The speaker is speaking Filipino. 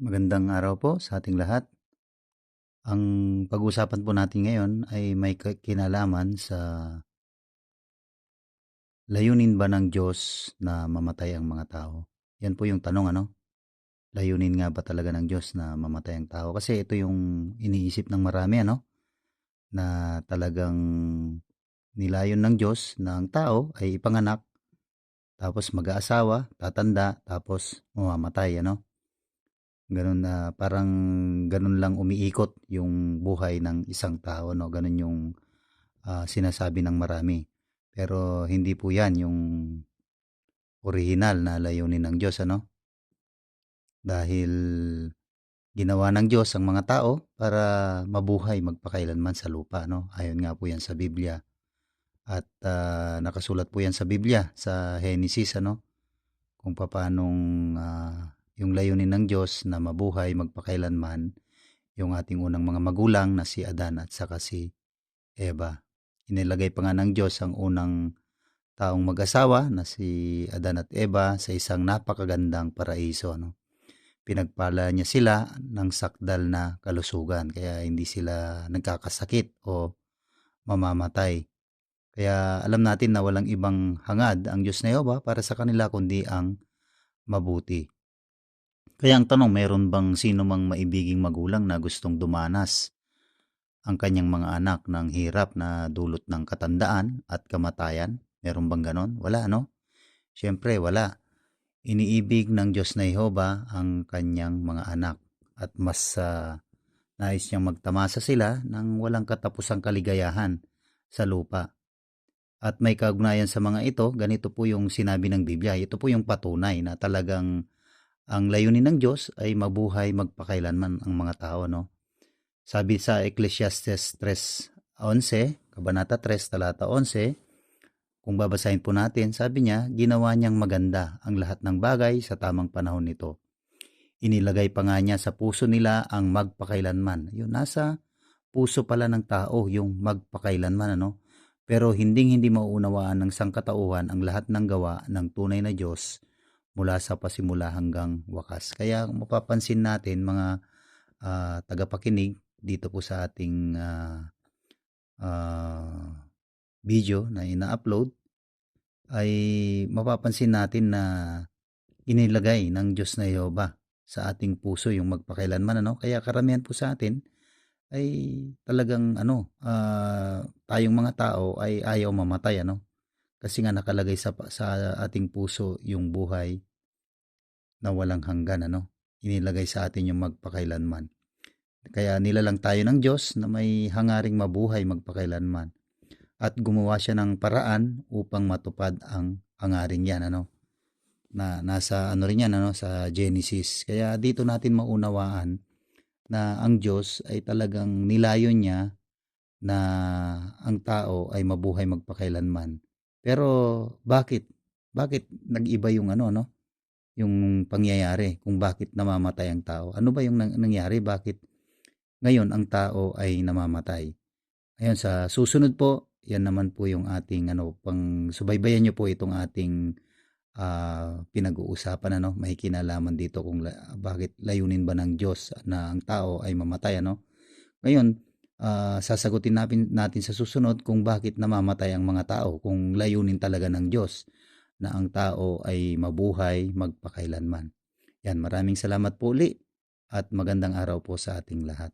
Magandang araw po sa ating lahat. Ang pag-uusapan po natin ngayon ay may kinalaman sa layunin ba ng Diyos na mamatay ang mga tao? Yan po yung tanong ano? Layunin nga ba talaga ng Diyos na mamatay ang tao? Kasi ito yung iniisip ng marami ano? Na talagang nilayon ng Diyos na ang tao ay ipanganak, tapos mag-aasawa, tatanda, tapos mamamatay ano? Ganun na parang ganun lang umiikot yung buhay ng isang tao no? Ganun yung ah, sinasabi ng marami. Pero hindi po yan yung original na layunin ng Diyos ano? Dahil ginawa ng Diyos ang mga tao para mabuhay magpakailanman sa lupa no? Ayon nga po yan sa Biblia. At ah, nakasulat po yan sa Biblia sa Genesis ano? Kung paanong ah, yung layunin ng Diyos na mabuhay magpakailanman yung ating unang mga magulang na si Adan at saka si Eva. Inilagay pa nga ng Diyos ang unang taong mag-asawa na si Adan at Eva sa isang napakagandang paraiso. No? Pinagpala niya sila ng sakdal na kalusugan kaya hindi sila nagkakasakit o mamamatay. Kaya alam natin na walang ibang hangad ang Diyos na Yehova para sa kanila kundi ang mabuti. Kaya ang tanong, mayroon bang sino mang maibiging magulang na gustong dumanas ang kanyang mga anak ng hirap na dulot ng katandaan at kamatayan? Meron bang ganon? Wala, no? Siyempre, wala. Iniibig ng Diyos na Jehova ang kanyang mga anak at mas uh, nais niyang magtamasa sila ng walang katapusang kaligayahan sa lupa. At may kaugnayan sa mga ito, ganito po yung sinabi ng Biblia. Ito po yung patunay na talagang ang layunin ng Diyos ay mabuhay magpakailanman ang mga tao, no? Sabi sa Ecclesiastes 3.11, Kabanata 3, talata 11, kung babasahin po natin, sabi niya, ginawa niyang maganda ang lahat ng bagay sa tamang panahon nito. Inilagay pa nga niya sa puso nila ang magpakailanman. Yun, nasa puso pala ng tao yung magpakailanman, ano? Pero hindi hindi mauunawaan ng sangkatauhan ang lahat ng gawa ng tunay na Diyos mula sa pasimula hanggang wakas. Kaya mapapansin natin mga uh, tagapakinig dito po sa ating uh, uh, video na ina-upload ay mapapansin natin na inilagay ng Diyos na Yehova sa ating puso yung magpakailanman ano kaya karamihan po sa atin ay talagang ano uh, tayong mga tao ay ayaw mamatay ano kasi nga nakalagay sa, sa ating puso yung buhay na walang hanggan, ano? Inilagay sa atin yung magpakailanman. Kaya nilalang tayo ng Diyos na may hangaring mabuhay magpakailanman. At gumawa siya ng paraan upang matupad ang hangaring yan, ano? Na nasa ano rin yan, ano? Sa Genesis. Kaya dito natin maunawaan na ang Diyos ay talagang nilayon niya na ang tao ay mabuhay magpakailanman pero bakit? Bakit nag-iba yung ano, no? Yung pangyayari kung bakit namamatay ang tao. Ano ba yung nangyari? Bakit ngayon ang tao ay namamatay? Ayun, sa susunod po, yan naman po yung ating ano, pang subaybayan nyo po itong ating uh, pinag-uusapan ano, may kinalaman dito kung la, bakit layunin ba ng Diyos na ang tao ay mamatay ano. Ngayon, uh, sasagutin natin, natin sa susunod kung bakit namamatay ang mga tao, kung layunin talaga ng Diyos na ang tao ay mabuhay magpakailanman. Yan, maraming salamat po uli at magandang araw po sa ating lahat.